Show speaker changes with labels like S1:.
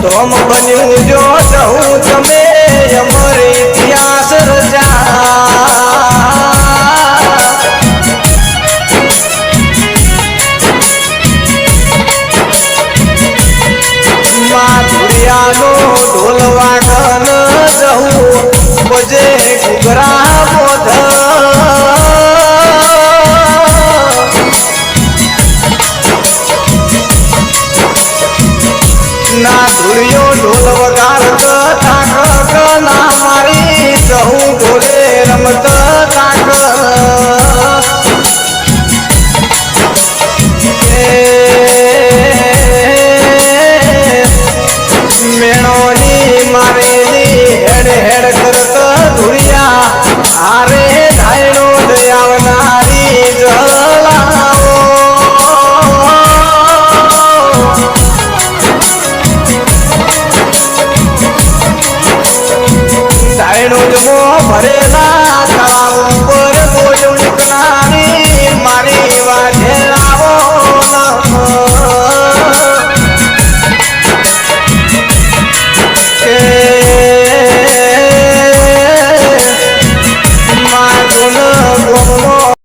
S1: ધોમ બન્યું જો તમે અમર ઇતિહાસ રચા માધુરિયાનો ઢોલ વાગન જવું બજે ઘૂઘરા ના ધૂળિયો ઢોલ વગાડત ધાયણો જમો ભરેલા.